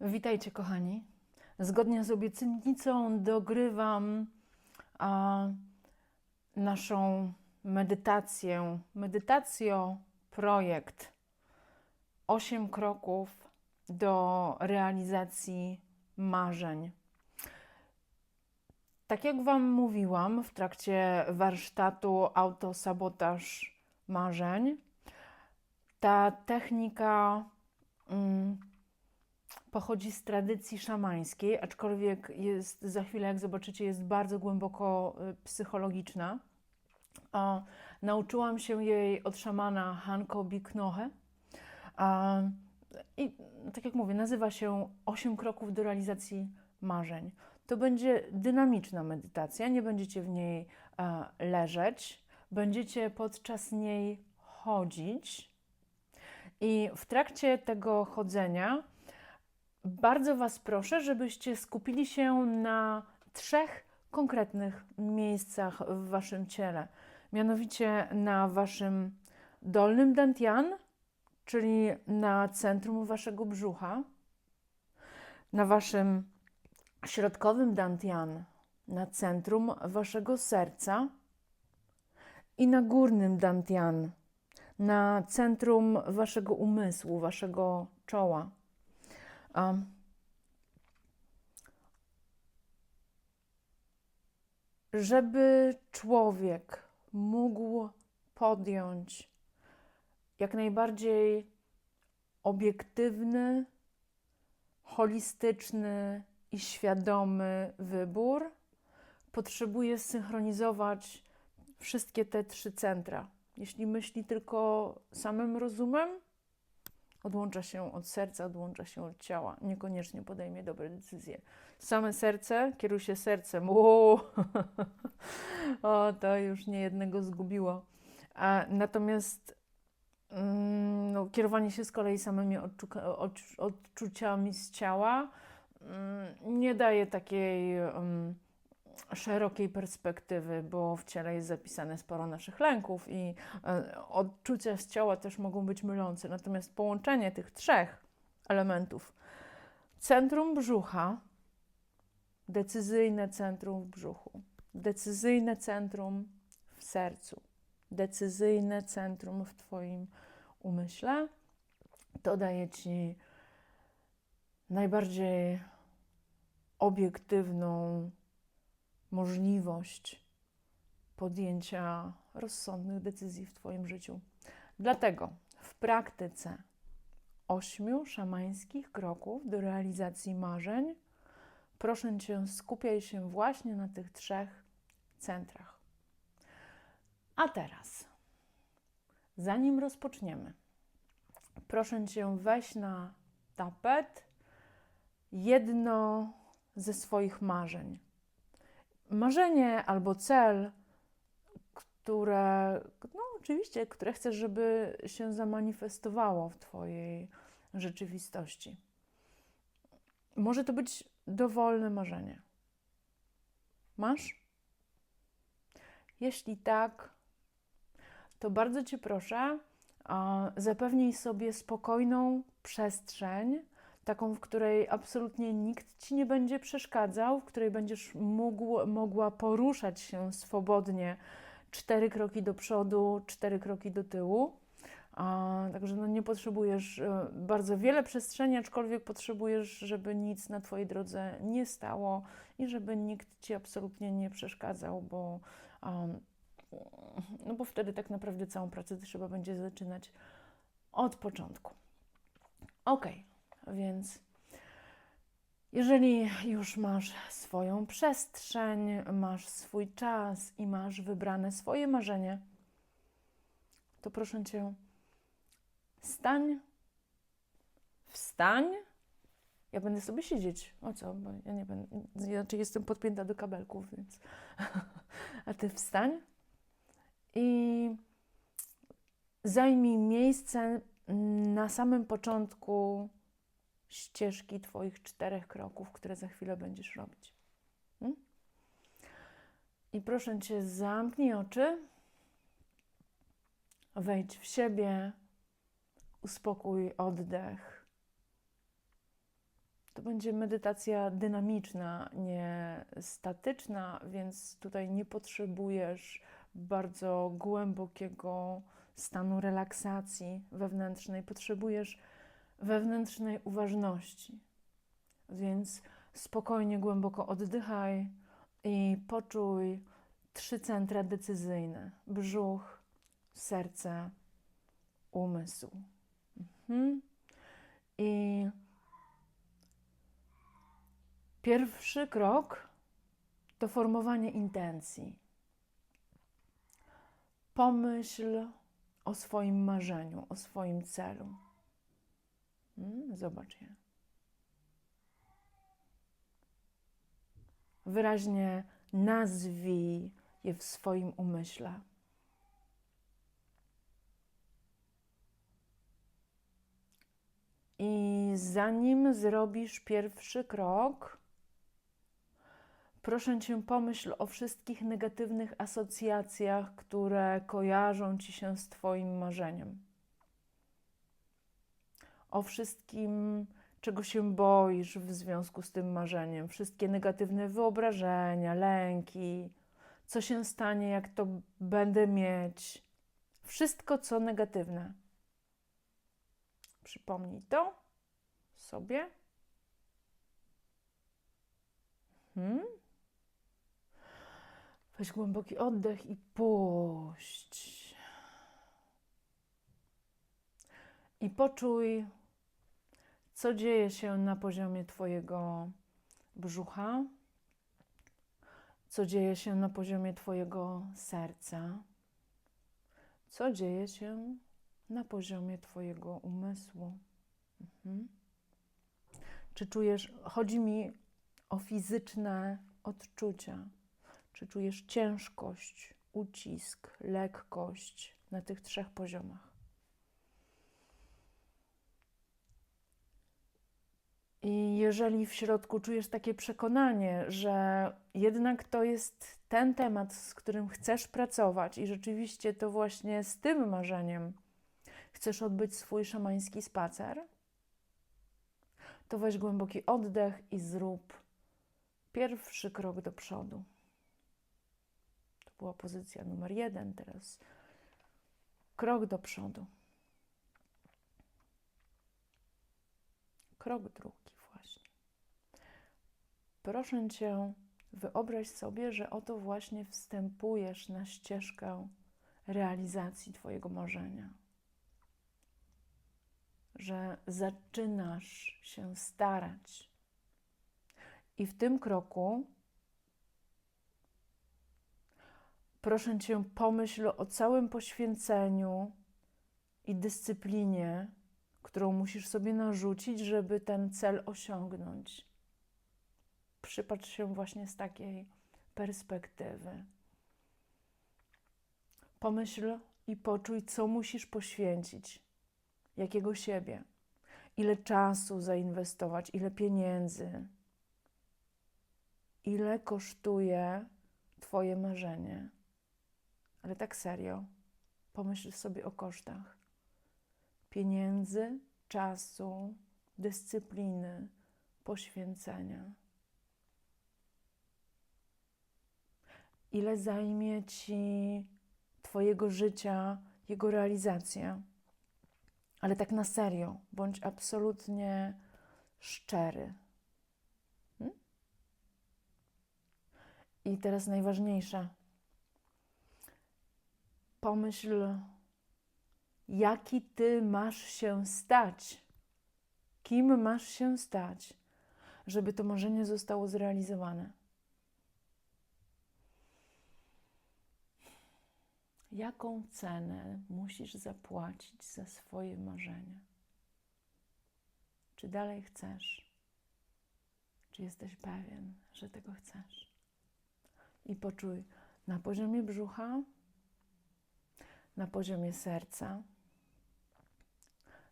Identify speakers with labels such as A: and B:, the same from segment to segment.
A: Witajcie, kochani. Zgodnie z obietnicą dogrywam a, naszą medytację. Medytacjo projekt. Osiem kroków do realizacji marzeń. Tak jak Wam mówiłam w trakcie warsztatu autosabotaż marzeń, ta technika. Mm, pochodzi z tradycji szamańskiej, aczkolwiek jest, za chwilę, jak zobaczycie, jest bardzo głęboko y, psychologiczna. A, nauczyłam się jej od szamana Hanko Biknohe. A, I tak jak mówię, nazywa się Osiem kroków do realizacji marzeń. To będzie dynamiczna medytacja, nie będziecie w niej a, leżeć, będziecie podczas niej chodzić. I w trakcie tego chodzenia bardzo Was proszę, żebyście skupili się na trzech konkretnych miejscach w Waszym ciele. Mianowicie na Waszym dolnym dantian, czyli na centrum Waszego brzucha, na Waszym środkowym dantian, na centrum Waszego serca i na górnym dantian, na centrum Waszego umysłu, Waszego czoła. Um, żeby człowiek mógł podjąć jak najbardziej obiektywny, holistyczny i świadomy wybór, potrzebuje synchronizować wszystkie te trzy centra. Jeśli myśli tylko samym rozumem, odłącza się od serca, odłącza się od ciała, niekoniecznie podejmie dobre decyzje. Same serce, kieruj się sercem. Uuu. o, to już nie jednego zgubiło. A, natomiast mm, no, kierowanie się z kolei samymi odczu- odczuciami z ciała mm, nie daje takiej mm, szerokiej perspektywy, bo w ciele jest zapisane sporo naszych lęków i e, odczucia z ciała też mogą być mylące. Natomiast połączenie tych trzech elementów centrum brzucha, decyzyjne centrum w brzuchu, decyzyjne centrum w sercu, decyzyjne centrum w Twoim umyśle, to daje Ci najbardziej obiektywną możliwość podjęcia rozsądnych decyzji w Twoim życiu. Dlatego w praktyce ośmiu szamańskich kroków do realizacji marzeń proszę Cię, skupiaj się właśnie na tych trzech centrach. A teraz, zanim rozpoczniemy, proszę Cię, weź na tapet jedno ze swoich marzeń marzenie albo cel, które, no oczywiście, które chcesz, żeby się zamanifestowało w Twojej rzeczywistości. Może to być dowolne marzenie. Masz? Jeśli tak, to bardzo Cię proszę, zapewnij sobie spokojną przestrzeń, taką, w której absolutnie nikt ci nie będzie przeszkadzał, w której będziesz mógł, mogła poruszać się swobodnie cztery kroki do przodu, cztery kroki do tyłu. A, także no nie potrzebujesz e, bardzo wiele przestrzeni, aczkolwiek potrzebujesz, żeby nic na Twojej drodze nie stało i żeby nikt Ci absolutnie nie przeszkadzał, bo, no bo wtedy tak naprawdę całą pracę trzeba będzie zaczynać od początku. Ok, więc jeżeli już masz swoją przestrzeń, masz swój czas i masz wybrane swoje marzenie, to proszę cię, stań, wstań. Ja będę sobie siedzieć. O co? Bo ja nie będę. Znaczy, jestem podpięta do kabelków, więc. A ty wstań i zajmij miejsce na samym początku ścieżki Twoich czterech kroków, które za chwilę będziesz robić. Hmm? I proszę Cię, zamknij oczy, wejdź w siebie, uspokój oddech. To będzie medytacja dynamiczna, nie statyczna, więc tutaj nie potrzebujesz bardzo głębokiego stanu relaksacji wewnętrznej. Potrzebujesz wewnętrznej uważności. Więc spokojnie, głęboko oddychaj i poczuj trzy centra decyzyjne: brzuch, serce, umysł. Mhm. I pierwszy krok to formowanie intencji. Pomyśl o swoim marzeniu, o swoim celu. Hmm, Zobacz je. Wyraźnie nazwij je w swoim umyśle. I zanim zrobisz pierwszy krok, proszę cię, pomyśl o wszystkich negatywnych asocjacjach, które kojarzą ci się z Twoim marzeniem. O wszystkim, czego się boisz w związku z tym marzeniem, wszystkie negatywne wyobrażenia, lęki, co się stanie, jak to będę mieć, wszystko, co negatywne. Przypomnij to sobie. Hmm? Weź głęboki oddech i puść. I poczuj, co dzieje się na poziomie Twojego brzucha, co dzieje się na poziomie Twojego serca, co dzieje się na poziomie Twojego umysłu. Mhm. Czy czujesz, chodzi mi o fizyczne odczucia, czy czujesz ciężkość, ucisk, lekkość na tych trzech poziomach? I jeżeli w środku czujesz takie przekonanie, że jednak to jest ten temat, z którym chcesz pracować, i rzeczywiście to właśnie z tym marzeniem chcesz odbyć swój szamański spacer, to weź głęboki oddech i zrób pierwszy krok do przodu. To była pozycja numer jeden, teraz krok do przodu. Krok drugi. Proszę cię, wyobraź sobie, że oto właśnie wstępujesz na ścieżkę realizacji Twojego marzenia że zaczynasz się starać. I w tym kroku proszę Cię, pomyśl o całym poświęceniu i dyscyplinie, którą musisz sobie narzucić, żeby ten cel osiągnąć. Przypatrz się właśnie z takiej perspektywy. Pomyśl i poczuj, co musisz poświęcić jakiego siebie, ile czasu zainwestować, ile pieniędzy, ile kosztuje Twoje marzenie. Ale tak serio, pomyśl sobie o kosztach pieniędzy, czasu, dyscypliny, poświęcenia. Ile zajmie Ci Twojego życia jego realizacja? ale tak na serio, bądź absolutnie szczery. Hmm? I teraz najważniejsze. Pomyśl, jaki ty masz się stać, kim masz się stać, żeby to marzenie zostało zrealizowane. Jaką cenę musisz zapłacić za swoje marzenia? Czy dalej chcesz? Czy jesteś pewien, że tego chcesz? I poczuj na poziomie brzucha, na poziomie serca,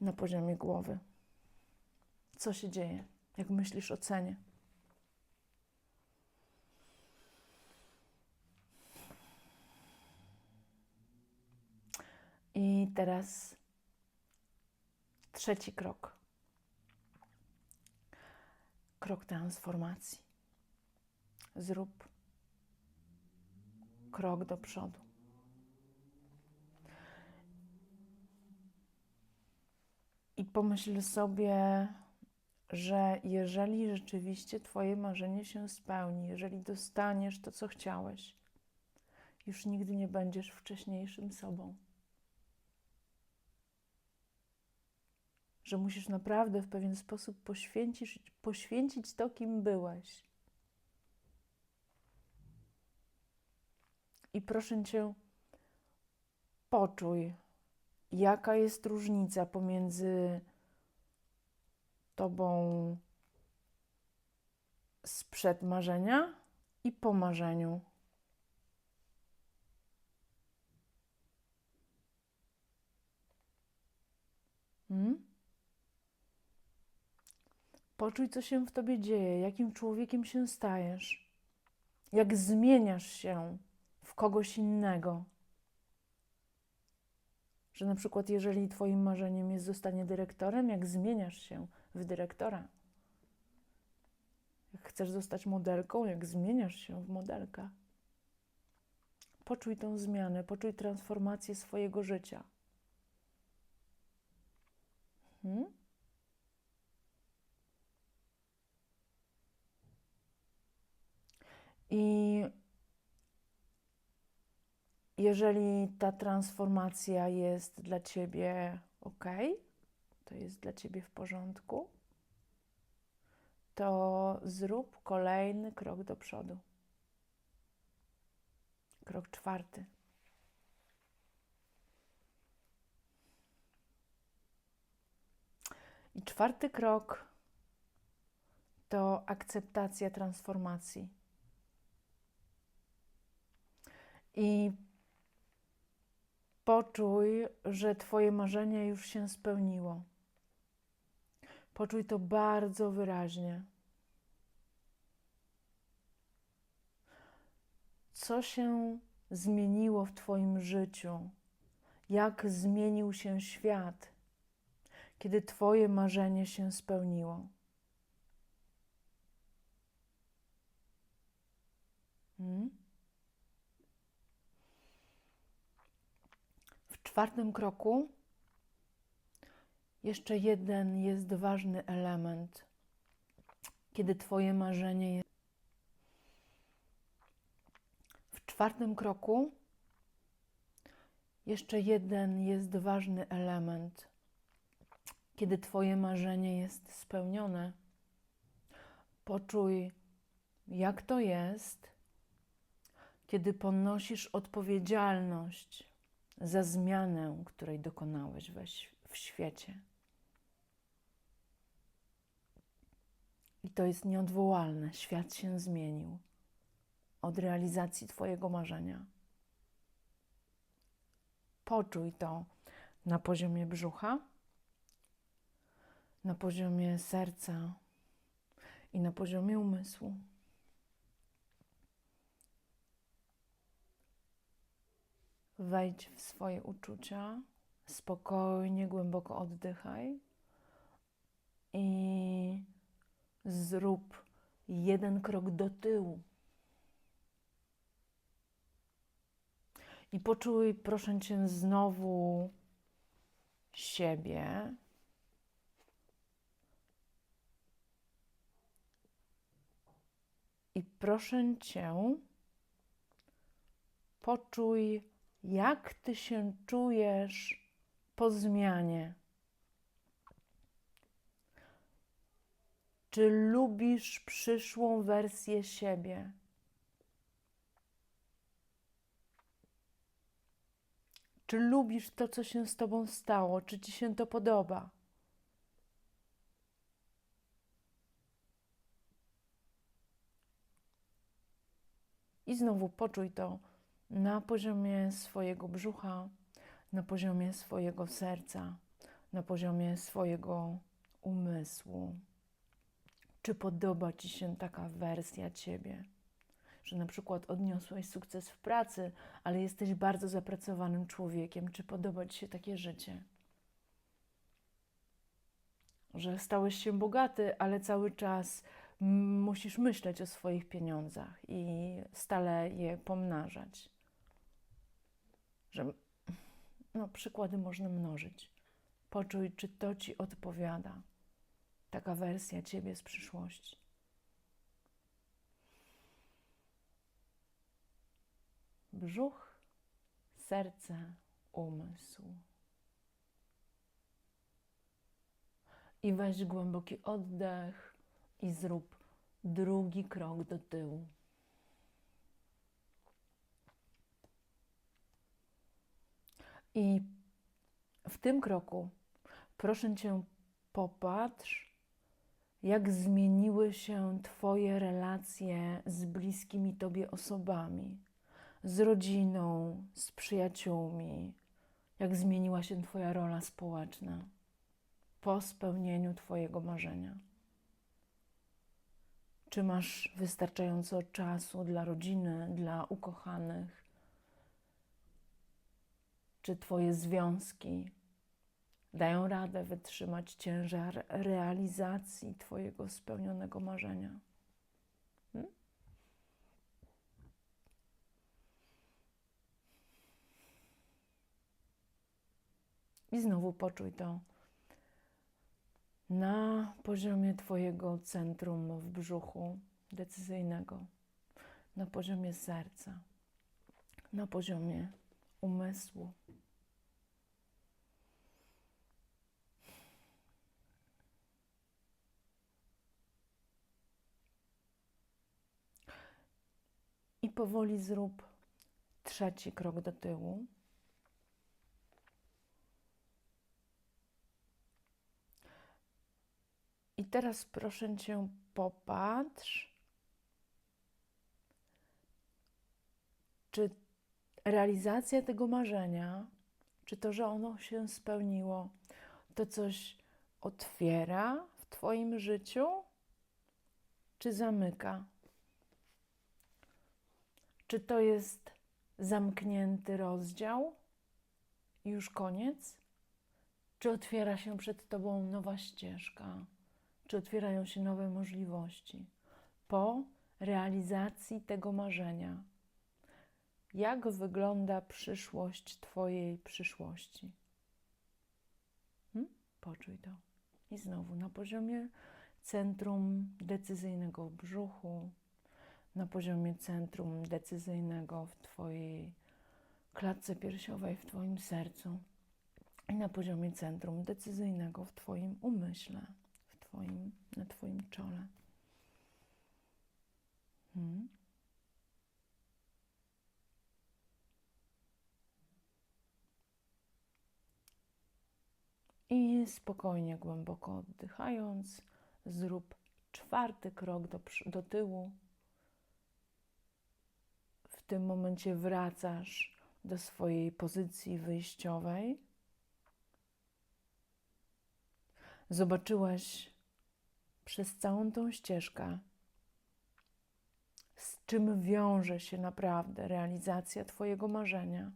A: na poziomie głowy. Co się dzieje? Jak myślisz o cenie? I teraz trzeci krok. krok transformacji. Zrób krok do przodu. I pomyśl sobie, że jeżeli rzeczywiście Twoje marzenie się spełni, jeżeli dostaniesz to, co chciałeś, już nigdy nie będziesz wcześniejszym sobą. Że musisz naprawdę w pewien sposób poświęcić, poświęcić to, kim byłeś. I proszę Cię, poczuj, jaka jest różnica pomiędzy Tobą sprzed marzenia i po marzeniu. Hmm? Poczuj, co się w tobie dzieje, jakim człowiekiem się stajesz, jak zmieniasz się w kogoś innego. Że na przykład, jeżeli Twoim marzeniem jest zostanie dyrektorem, jak zmieniasz się w dyrektora. Jak chcesz zostać modelką, jak zmieniasz się w modelkę. Poczuj tą zmianę, poczuj transformację swojego życia. Hmm? I jeżeli ta transformacja jest dla ciebie ok, to jest dla ciebie w porządku, to zrób kolejny krok do przodu. Krok czwarty. I czwarty krok to akceptacja transformacji. I poczuj, że Twoje marzenie już się spełniło. Poczuj to bardzo wyraźnie. Co się zmieniło w Twoim życiu? Jak zmienił się świat, kiedy Twoje marzenie się spełniło? Hmm? Czwartym kroku jeszcze jeden jest ważny element, kiedy Twoje marzenie jest. W czwartym kroku jeszcze jeden jest ważny element, kiedy Twoje marzenie jest spełnione. Poczuj, jak to jest, kiedy ponosisz odpowiedzialność za zmianę, której dokonałeś w świecie. I to jest nieodwołalne. Świat się zmienił od realizacji Twojego marzenia. Poczuj to na poziomie brzucha, na poziomie serca i na poziomie umysłu. Wejdź w swoje uczucia, spokojnie, głęboko oddychaj i zrób jeden krok do tyłu. I poczuj, proszę cię, znowu siebie. I proszę cię, poczuj, jak ty się czujesz po zmianie. Czy lubisz przyszłą wersję siebie? Czy lubisz to, co się z tobą stało? Czy ci się to podoba? I znowu poczuj to na poziomie swojego brzucha, na poziomie swojego serca, na poziomie swojego umysłu. Czy podoba Ci się taka wersja Ciebie? Że na przykład odniosłeś sukces w pracy, ale jesteś bardzo zapracowanym człowiekiem. Czy podoba Ci się takie życie? Że stałeś się bogaty, ale cały czas musisz myśleć o swoich pieniądzach i stale je pomnażać. Że no, przykłady można mnożyć. Poczuj, czy to ci odpowiada. Taka wersja ciebie z przyszłości. Brzuch, serce, umysł. I weź głęboki oddech i zrób drugi krok do tyłu. I w tym kroku proszę Cię, popatrz, jak zmieniły się Twoje relacje z bliskimi Tobie osobami, z rodziną, z przyjaciółmi, jak zmieniła się Twoja rola społeczna po spełnieniu Twojego marzenia. Czy masz wystarczająco czasu dla rodziny, dla ukochanych? Czy Twoje związki dają radę wytrzymać ciężar realizacji Twojego spełnionego marzenia? Hmm? I znowu poczuj to na poziomie Twojego centrum w brzuchu decyzyjnego, na poziomie serca, na poziomie umysłu. I powoli zrób trzeci krok do tyłu. I teraz proszę cię, popatrz, czy realizacja tego marzenia, czy to, że ono się spełniło, to coś otwiera w Twoim życiu, czy zamyka? Czy to jest zamknięty rozdział już koniec? Czy otwiera się przed Tobą nowa ścieżka? Czy otwierają się nowe możliwości po realizacji tego marzenia? Jak wygląda przyszłość Twojej przyszłości? Hmm? Poczuj to. I znowu na poziomie centrum decyzyjnego w brzuchu, na poziomie centrum decyzyjnego w Twojej klatce piersiowej, w Twoim sercu i na poziomie centrum decyzyjnego w Twoim umyśle, w twoim, na Twoim czole. Hmm? I spokojnie, głęboko oddychając, zrób czwarty krok do, do tyłu. W tym momencie wracasz do swojej pozycji wyjściowej. Zobaczyłaś przez całą tą ścieżkę, z czym wiąże się naprawdę realizacja Twojego marzenia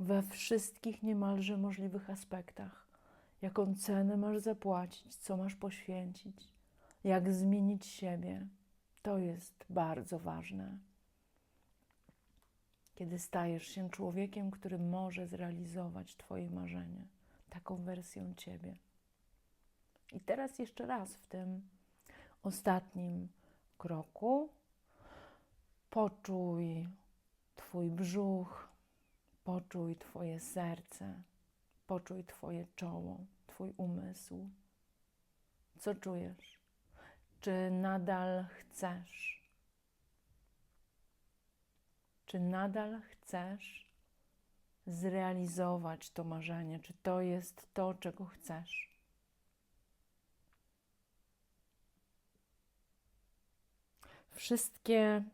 A: we wszystkich niemalże możliwych aspektach. Jaką cenę masz zapłacić, co masz poświęcić, jak zmienić siebie. To jest bardzo ważne. Kiedy stajesz się człowiekiem, który może zrealizować Twoje marzenie, taką wersją Ciebie. I teraz jeszcze raz w tym ostatnim kroku poczuj Twój brzuch, Poczuj Twoje serce, poczuj Twoje czoło, Twój umysł. Co czujesz? Czy nadal chcesz? Czy nadal chcesz zrealizować to marzenie? Czy to jest to, czego chcesz? Wszystkie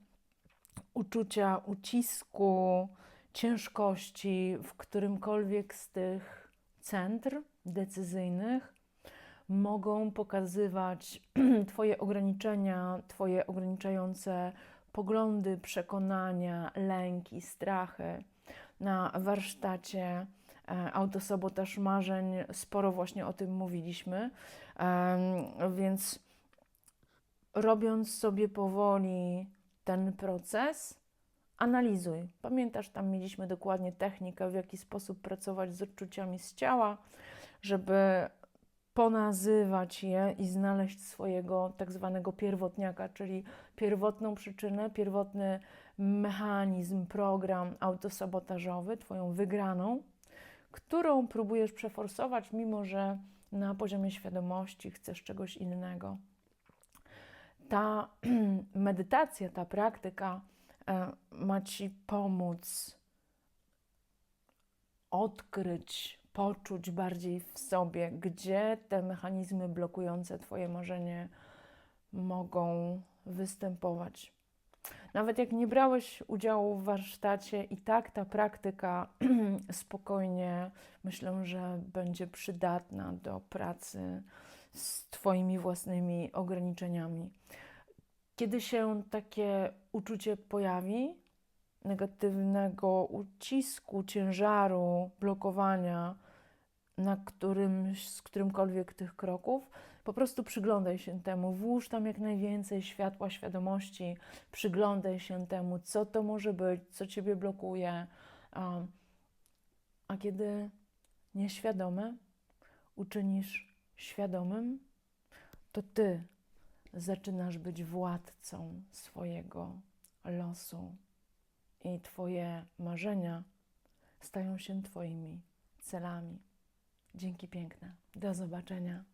A: uczucia ucisku, ciężkości w którymkolwiek z tych centr decyzyjnych mogą pokazywać Twoje ograniczenia, Twoje ograniczające poglądy, przekonania, lęki, strachy. Na warsztacie e, autosabotaż marzeń, sporo właśnie o tym mówiliśmy, więc robiąc sobie powoli ten proces, analizuj. Pamiętasz, tam mieliśmy dokładnie technikę, w jaki sposób pracować z odczuciami z ciała, żeby ponazywać je i znaleźć swojego tak zwanego pierwotniaka, czyli pierwotną przyczynę, pierwotny mechanizm, program autosabotażowy, Twoją wygraną, którą próbujesz przeforsować, mimo że na poziomie świadomości chcesz czegoś innego. Ta medytacja, ta praktyka ma Ci pomóc odkryć, poczuć bardziej w sobie, gdzie te mechanizmy blokujące Twoje marzenie mogą występować. Nawet jak nie brałeś udziału w warsztacie, i tak ta praktyka spokojnie myślę, że będzie przydatna do pracy z Twoimi własnymi ograniczeniami. Kiedy się takie uczucie pojawi, negatywnego ucisku, ciężaru, blokowania na którymś, z którymkolwiek tych kroków, po prostu przyglądaj się temu, włóż tam jak najwięcej światła, świadomości, przyglądaj się temu, co to może być, co ciebie blokuje. A, a kiedy nieświadome uczynisz świadomym, to ty zaczynasz być władcą swojego losu i Twoje marzenia stają się Twoimi celami. Dzięki piękne. Do zobaczenia.